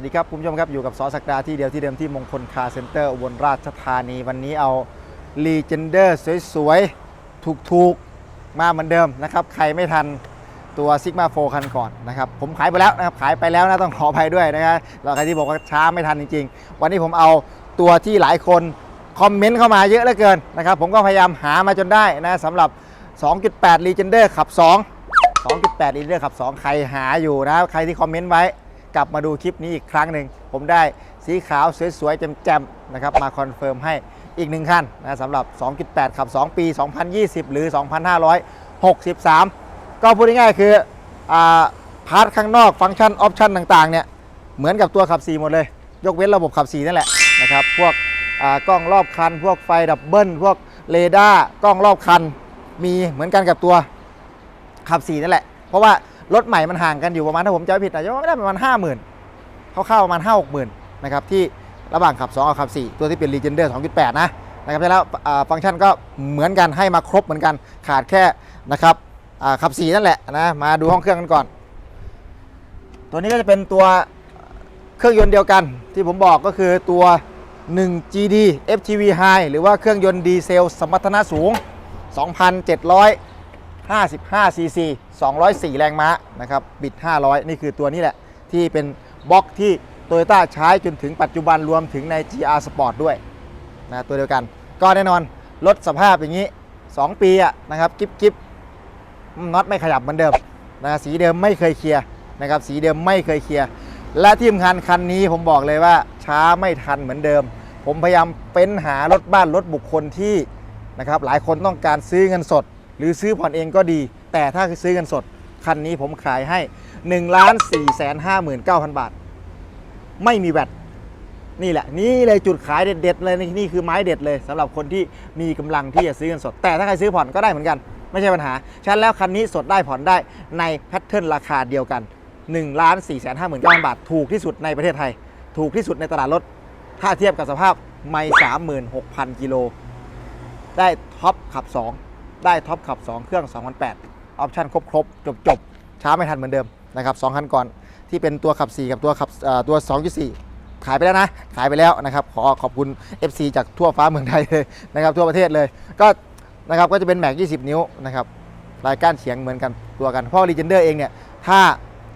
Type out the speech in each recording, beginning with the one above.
วัสดีครับคุณผู้ชมครับอยู่กับซอสักดาที่เดียวที่เดิมที่มงคลคาร์เซ็นเตอร์อุบลราชธานี วันนี้เอาลีเจนเดอร์สวยๆ ถูกๆ มาเหมือนเดิมนะครับ ใครไม่ทันตัวซิกมาโฟคันก่อนนะครับ ผมขายไปแล้วนะครับ ขายไปแล้วนะต้องขออภัยด้วยนะครับเราใครที่บอกว่าช้าไม่ทันจริง ๆ วันนี้ผมเอาตัวที่หลายคนคอมเมนต์เข้ามาเยอะเหลือเกินนะครับ ผมก็พยายามหามาจนได้นะสำหรับ 2.8 Legender ขับ 2 2.8 Legender ขับ 2 ใครหาอยู่นะใครที่คอมเมนต์ไว้ กลับมาดูคลิปนี้อีกครั้งหนึ่ง ผมได้สีขาวสวยๆแจ่มๆนะครับมาคอนเฟิร์มให้อีกหนึ่งคันนะสำหรับ 2.8 ขับ 2 ปี 2020 หรือ 2563 ก็พูดง่ายๆคืออพาร์ทข้างนอกฟังก์ชันออปชันต่างๆเนี่ยเหมือนกับตัวขับ 4 หมดเลย ยกเว้นระบบขับ 4 นั่นแหละนะครับพวกกล้องรอบคัน พวกไฟดับเบิลพวกเรดาร์กล้องรอบคันมีเหมือนกันกับตัวขับ 4 นั่นแหละ เพราะว่า รถใหม่มันห่างกันอยู่ประมาณถ้าผมจำไม่ผิดนะจะว่าไม่ได้ประมาณ50,000เข้าๆประมาณ5 6 0 0 0นนะครับที่ระหว่างขับ2กับขับ 4 ตัวที่เป็น Legender 2.8 นะนะครับแล้วฟังก์ชันก็เหมือนกันให้มาครบเหมือนกันขาดแค่นะครับขับ 4 นั่นแหละนะมาดูห้องเครื่องกันก่อน ตัวนี้ก็จะเป็นตัวเครื่องยนต์เดียวกัน ที่ผมบอกก็คือตัว 1 GD FTV High หรือว่าเครื่องยนต์ดีเซลสมรรถนะสูง 55cc 204 แรงม้านะครับบิด 500 นี่คือตัวนี้แหละ ที่เป็นบล็อกที่ Toyota ใช้จนถึงปัจจุบันรวมถึงใน GR Sport ด้วยนะตัวเดียวกัน ก็แน่นอนรถสภาพอย่างนี้ 2 ปีอะนะครับกิ๊บกิ๊บน็อตไม่ขยับเหมือนเดิมนะสีเดิมไม่เคยเคลียร์นะครับสีเดิมไม่เคยเคลียร์และที่สำคัญคันนี้ผมบอกเลยว่าช้าไม่ทันเหมือนเดิม ผมพยายามเป็นหารถบ้านรถบุคคลที่นะครับหลายคนต้องการซื้อเงินสด หรือซื้อผ่อนเองก็ดี แต่ถ้าซื้อเงินสด คันนี้ผมขายให้1นึ่งล้านสี่แสนห้าหมื่นเก้าพันบาท ไม่มีแวดนี่แหละ นี่เลยจุดขายเด็ดๆเลยนี่นี่คือไม้เด็ดเลยสำหรับคนที่มีกำลังที่จะซื้อเงินสด แต่ถ้าใครซื้อผ่อนก็ได้เหมือนกัน ไม่ใช่ปัญหาฉะนันแล้วคันนี้สดได้ผ่อนได้ในแพทเทิร์นราคาเดียวกัน1นึ่งล้านสี่แสนห้าหมื่นเก้าพันบาท ถูกที่สุดในประเทศไทย ถูกที่สุดในตลาดรถถ้าเทียบกับสภาพไม่สามหมื่นหกพันกิโล ได้ท็อปขับ 2 ได้ท็อปขับ 2 เครื่อง2008ออปชั่นครบครบจบจบช้าไม่ทันเหมือนเดิมนะครับสองคันก่อนที่เป็นตัวขับ 4 กับตัวขับเอ่อตัว 2.4 ขายไปแล้วนะ ขายไปแล้วนะครับ ขอขอบคุณ FC จากทั่วฟ้าเมืองไทยเลยนะครับทั่วประเทศเลย ก็นะครับก็จะเป็นแม็ก20 นิ้วนะครับรายก้านเฉียงเหมือนกันตัวกัน เพราะรีเจนเดอร์เองเนี่ยถ้า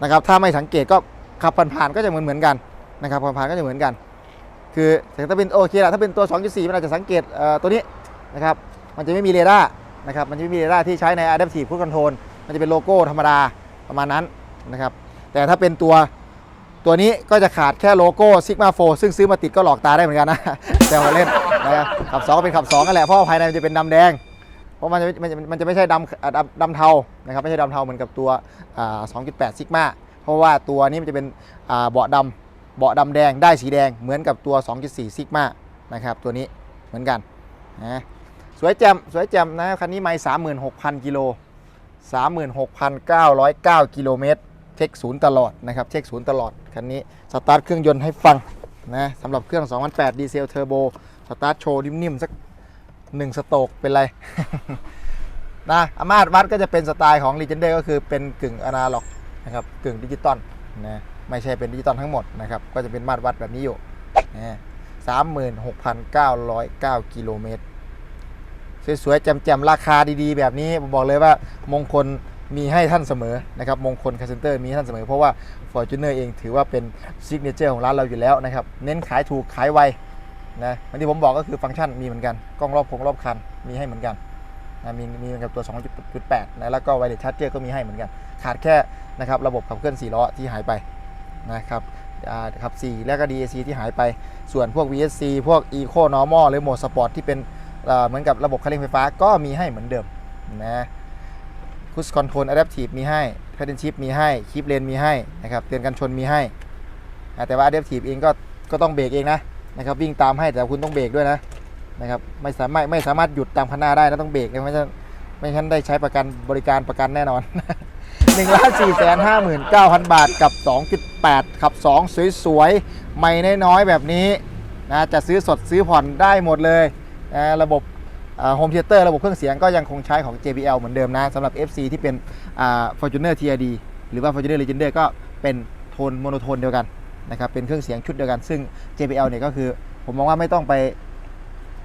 นะครับถ้าไม่สังเกตก็ขับผ่านๆก็จะเหมือนเหมือนกันนะครับผ่านๆก็จะเหมือนกัน คือถ้าเป็นโอเคละถ้าเป็นตัว 2.4 มันอาจจะสังเกตเอ่อตัวนี้นะครับมันจะไม่มีเรดาร์ นะครับมันจะไม่มีเรดาร์ที่ใช้ใน Adaptive Cruise Control มันจะเป็นโลโก้ธรรมดาประมาณนั้นนะครับแต่ถ้าเป็นตัวตัวนี้ก็จะขาดแค่โลโก้ Sigma 4 ซึ่งซื้อมาติดก็หลอกตาได้เหมือนกันนะ แต่มาเล่นนะครับขับ2ก็เป็นขับ2กันแหละเพราะว่าภายในมันจะเป็นดำแดง เพราะมันจะมันจะมันจะไม่ใช่ดำดำดำเทานะครับไม่ใช่ดำเทาเหมือนกับตัวอ่า2.8 Sigma เพราะว่าตัวนี้มันจะเป็นอ่าเบาะดำเบาะดำแดงได้สีแดงเหมือนกับตัว 2.4 Sigma นะครับตัวนี้เหมือนกันนะ สวยแจ่มสวยแจ่มนะคันนี้ไม่สามหมื่นหกพันกิโลสามหมื่นหกพันเก้าร้อยเก้ากิโลเมตรเช็คศูนย์ตลอดนะครับเช็คศูนย์ตลอดคันนี้สตาร์ทเครื่องยนต์ให้ฟังนะสำหรับเครื่อง2008ดีเซลเทอร์โบสตาร์ทโชว์นิ่มๆสักหนึ่งสโตกเป็นไรนะอามาตวัดก็จะเป็นสไตล์ของ Legender ก็คือเป็นกึ่งอนาล็อกนะครับกึ่งดิจิตอลนะไม่ใช่เป็นดิจิตอลทั้งหมดนะครับก็จะเป็นมาตรวัดแบบนี้อยู่นะสามหมื่นหกพันเก้าร้อยเก้ากิโลเมตร สวยๆแจ่มๆราคาดีๆ แบบนี้ผมบอกเลยว่ามงคลมีให้ท่านเสมอนะครับมงคลคาเซนเตอร์มีให้ท่านเสมอเพราะว่า Fortuner เองถือว่าเป็นซิกเนเจอร์ของร้านเราอยู่แล้วนะครับเน้นขายถูกขายไวนะวันที่ผมบอกก็คือฟังก์ชันมีเหมือนกัน กล้องรอบคงรอบคันมีให้เหมือนกันนะมีมีเหมือนกับตัว 2.8นะแล้วก็ไวเลสชาร์จเจอร์ก็มีให้เหมือนกัน ขาดแค่นะครับระบบขับเคลื่อน4ล้อที่หายไปนะครับขับ 4 แล้วก็ DAC ที่หายไปส่วนพวก VSC พวก Eco Normal หรือโหมดสปอร์ตที่เป็น เอ่อเหมือนกับระบบคันเร่งไฟฟ้าก็มีให้เหมือนเดิมนะคุชคอนโทรลอะแดปทีฟมีให้แพดเดิลชิพมีให้คีปเลนมีให้นะครับเตือนกันชนมีให้อะแต่ว่าอะแดปทีฟเองก็ก็ต้องเบรกเองนะนะครับวิ่งตามให้แต่คุณต้องเบรกด้วยนะนะครับไม่สามารถไม่สามารถหยุดตามคันหน้าได้นะต้องเบรกนะไม่ใช่ไม่งั้นได้ใช้ประกันบริการประกันแน่นอน1นึ่งล้านสี่แสนห้าหมื่นเก้าพันบาทกับ 2.8 ขับ 2 สวยๆ ไม่น้อยๆ แบบนี้นะจะซื้อสดซื้อผ่อนได้หมดเลย ระบบโฮมเทเตอร์ระบบเครื่องเสียงก็ยังคงใช้ของ JBL เหมือนเดิมนะสำหรับ FC ที่เป็น Fortuner TRD หรือว่า Fortuner Legender ก็เป็นโทนโมโนโทนเดียวกันนะครับเป็นเครื่องเสียงชุดเดียวกัน ซึ่ง JBL เนี่ยก็คือผมมองว่าไม่ต้องไป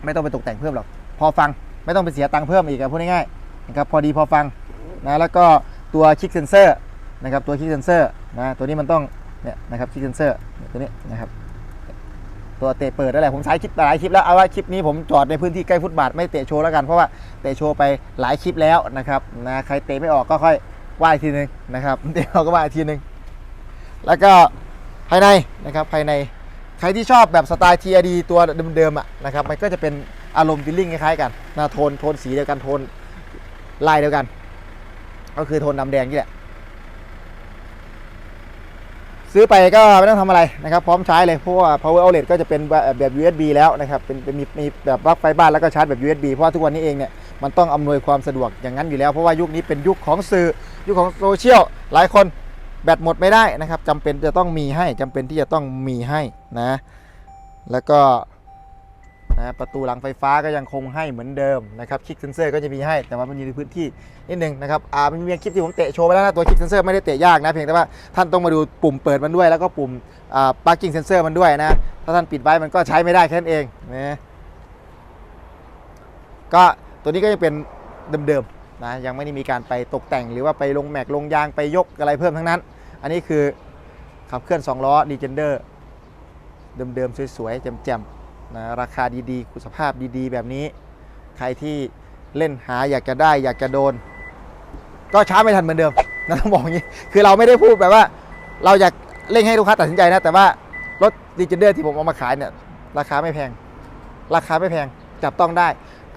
ไม่ต้องไปตกแต่งเพิ่มหรอก พอฟังไม่ต้องไปเสียตังค์เพิ่มอีกอะพูดง่ายๆนะครับพอดีพอฟังนะแล้วก็ตัวคลิกเซนเซอร์นะครับตัวคลิกเซนเซอร์นะตัวนี้มันต้องเนี่ยนะครับคลิกเซนเซอร์ตัวนี้นะครับ ตัวเตะเปิดนั่นแหละผมใช้คลิปหลายคลิปแล้วเอาว่าคลิปนี้ผมจอดในพื้นที่ใกล้ฟุตบาทไม่เตะโชว์แล้วกันเพราะว่าเตะโชว์ไปหลายคลิปแล้วนะครับนะใครเตะไม่ออกก็ค่อยว่าอีกทีนึงนะครับเตะออกก็ว่าอีกทีนึงแล้วก็ภายในนะครับภายในใครที่ชอบแบบสไตล์ TRD ตัวเดิมๆอะนะครับมันก็จะเป็นอารมณ์ฟิลลิ่งคล้ายๆกันนะโทนโทนสีเดียวกันโทนลายเดียวกัน ก็คือโทนดำแดงนี่แหละ ซื้อไปก็ไม่ต้องทำอะไรนะครับ พร้อมใช้เลยเพราะว่า power outlet ก็จะเป็นแบบ USB แล้วนะครับเป็นเป็นมีมีแบบปลั๊กไฟบ้านแล้วก็ชาร์จแบบ USB เพราะว่าทุกวันนี้เองเนี่ยมันต้องอำนวยความสะดวกอย่างนั้นอยู่แล้วเพราะว่ายุคนี้เป็นยุคของสื่อยุคของโซเชียลหลายคนแบตหมดไม่ได้นะครับจำเป็นจะต้องมีให้จำเป็นที่จะต้องมีให้นะ แล้วก็ นะประตูหลังไฟฟ้าก็ยังคงให้เหมือนเดิมนะครับคลิกเซนเซอร์ก็จะมีให้แต่ว่ามันอยู่ในพื้นที่นิดนึงนะครับอ่ามันมีคลิปที่ผมเตะโชว์ไปแล้วนะตัวคลิกเซนเซอร์ไม่ได้เตะยากนะเพียงแต่ว่าท่านต้องมาดูปุ่มเปิดมันด้วย แล้วก็ปุ่มอ่าปลั๊กกิ้งเซนเซอร์มันด้วยนะถ้าท่านปิดไว้มันก็ใช้ไม่ได้แค่นั้นเองนะก็ตัวนี้ก็ยังเป็นเดิมๆนะยังไม่ได้มีการไปตกแต่งหรือว่าไปลงแม็กลงยางไปยกอะไรเพิ่มทั้งนั้น อันนี้คือขับเคลื่อน2ล้อดีเจนเดอร์เดิมๆสวยๆแจ่มๆ นะราคาดีๆ คุณภาพดีๆ แบบนี้ ใครที่เล่นหาอยากจะได้อยากจะโดน ก็ช้าไม่ทันเหมือนเดิมนะต้องบอกอย่างนี้ คือเราไม่ได้พูดแบบว่า เราอยากเร่งให้ลูกค้าตัดสินใจนะ แต่ว่ารถดีเจนเดอร์ที่ผมเอามาขายเนี่ยราคาไม่แพง ราคาไม่แพงจับต้องได้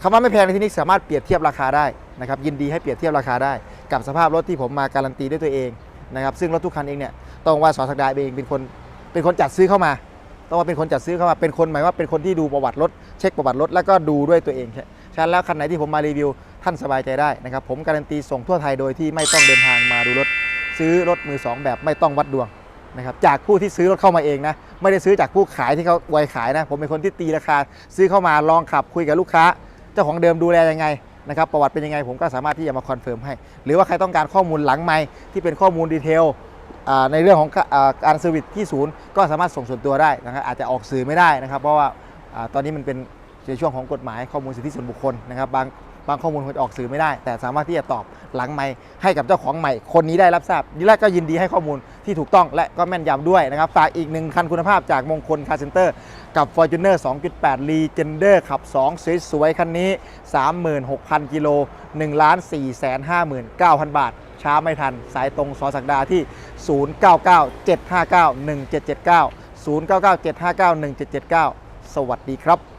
คำว่าไม่แพงในที่นี้สามารถเปรียบเทียบราคาได้นะครับยินดีให้เปรียบเทียบราคาได้ กับสภาพรถที่ผมมาการันตีด้วยตัวเองนะครับซึ่งรถทุกคันเองเนี่ยต้องว่าสอสักดาเองเป็นคนเป็นคนจัดซื้อเข้ามา ต้องว่าเป็นคนจัดซื้อเข้ามาเป็นคนหมายว่าเป็นคนที่ดูประวัติรถเช็คประวัติรถแล้วก็ดูด้วยตัวเองใช่ฉะนั้นแล้วคันไหนที่ผมมารีวิวท่านสบายใจได้นะครับผมการันตีส่งทั่วไทยโดยที่ไม่ต้องเดินทางมาดูรถ ซื้อรถมือสองแบบไม่ต้องวัดดวงนะครับจากผู้ที่ซื้อรถเข้ามาเองนะไม่ได้ซื้อจากผู้ขายที่เขาไวยขายนะผมเป็นคนที่ตีราคา ซื้อเข้ามาลองขับคุยกับลูกค้า เจ้าของเดิมดูแลยังไงนะครับประวัติเป็นยังไงผมก็สามารถที่จะมาคอนเฟิร์มให้ หรือว่าใครต้องการข้อมูลหลังไมค์ที่เป็นข้อมูลดีเทล ในเรื่องของการเซอร์วิสที่ศูนย์ก็สามารถส่งส่วนตัวได้นะครับอาจจะออกสื่อไม่ได้นะครับ เพราะว่าตอนนี้มันเป็น ในช่วงของกฎหมายข้อมูลสิทธิส่วนบุคคลนะครับบางบางข้อมูลมันออกสื่อไม่ได้ แต่สามารถที่จะตอบหลังไม่ให้กับเจ้าของใหม่ คนนี้ได้รับทราบนี่แรกก็ยินดีให้ข้อมูลที่ถูกต้องและก็แม่นยำด้วยนะครับฝากอีกหนึ่งคันคุณภาพจากมงคลคาร์เซนเตอร์กับ Fortuner 2.8 Legender ขับ 2 สวยๆ คันนี้ 36,000 กิโล1ล้าน4 5 9 0 0 0 บาท ช้าไม่ทัน สายตรงสอสักดาที่ 0997591779 0997591779 สวัสดีครับ